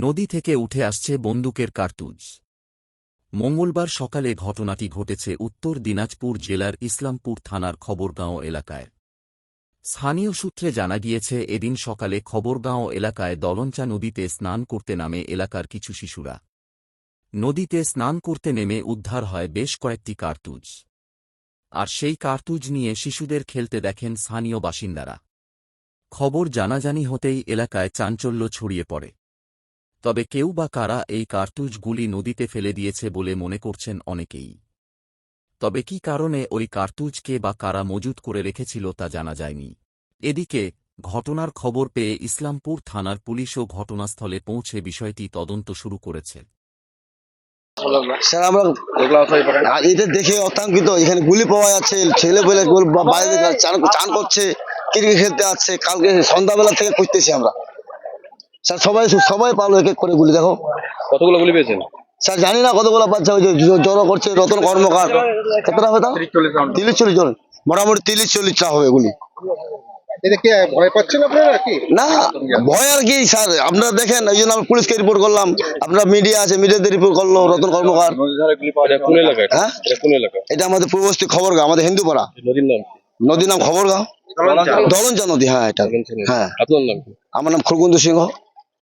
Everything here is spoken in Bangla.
নদী থেকে উঠে আসছে বন্দুকের কার্তুজ। মঙ্গলবার সকালে ঘটনাটি ঘটেছে উত্তর দিনাজপুর জেলার ইসলামপুর থানার খবরগাঁও এলাকায়। স্থানীয় সূত্রে জানা গিয়েছে, এদিন সকালে খবরগাঁও এলাকায় দলঞ্চা নদীতে স্নান করতে নামে এলাকার কিছু শিশুরা। নদীতে স্নান করতে নেমে উদ্ধার হয় বেশ কয়েকটি কার্তুজ। আর সেই কার্তুজ নিয়ে শিশুদের খেলতে দেখেন স্থানীয় বাসিন্দারা। খবর জানাজানি হতেই এলাকায় চাঞ্চল্য ছড়িয়ে পড়ে। তবে কেউ বা কারা এই কার্তুজগুলি নদীতে ফেলে দিয়েছে বলে মনে করছেন অনেকেই। তবে কি কারণে ওই কার্তুজকে বা কারা মজুত করে রেখেছিল তা জানা যায়নি। এদিকে ঘটনার খবর পেয়ে ইসলামপুর থানার পুলিশও ঘটনাস্থলে পৌঁছে বিষয়টি তদন্ত শুরু করেছে। স্যার আমরা আর এটা দেখে অত্যাঙ্কিত এখানে গুলি পাওয়া যাচ্ছে ছেলে পেলে বাইরে চান চান করছে ক্রিকেট খেলতে আসছে কালকে সন্ধ্যাবেলা থেকে খুঁজতেছি আমরা। স্যার সবাই সবাই পালো এক এক করে গুলি দেখো। কতগুলো গুলি পেয়েছেন? স্যার জানি না কতগুলো বাচ্চা ওই যে জড়ো করছে রতন কর্মকার। কতটা হবে তা? তিরিশ চল্লিশ জন। মোটামুটি তিরিশ চল্লিশটা হবে গুলি। এটা কি ভয় পাচ্ছেন আপনারা কি? না ভয় আর কি স্যার। আপনারা দেখেন এই জন্য আমি পুলিশকে রিপোর্ট করলাম। আপনারা মিডিয়া আছে মিডিয়াতে রিপোর্ট করল রতন কর্মকার। এটা? হ্যাঁ? এটা কোন এলাকা এটা আমাদের পূর্বস্থী খবর গাঁ আমাদের হিন্দুপাড়া। নদীর নাম খবর দলঞ্চা। নদী হ্যাঁ এটা। হ্যাঁ। আপনার নাম আমার নাম খুরগুন্দু সিংহ।